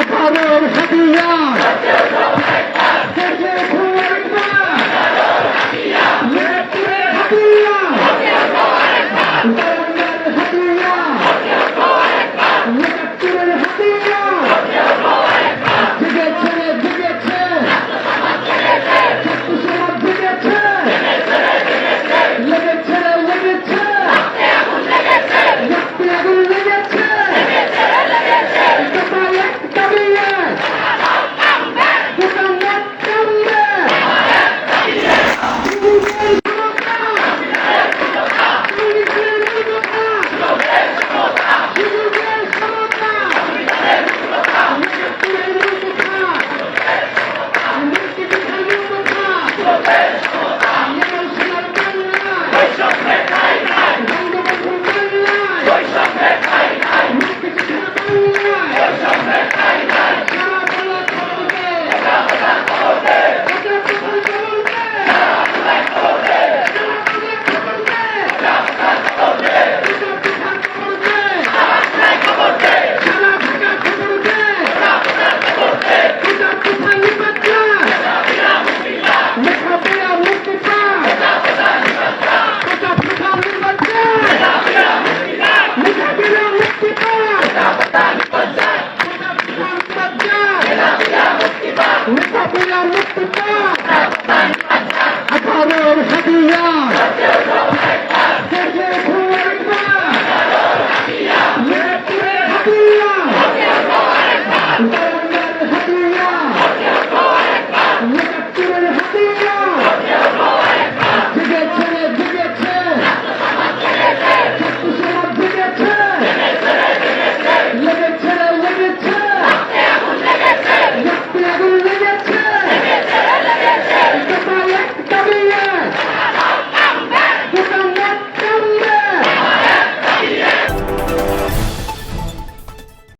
আঠারোর হাতিয়া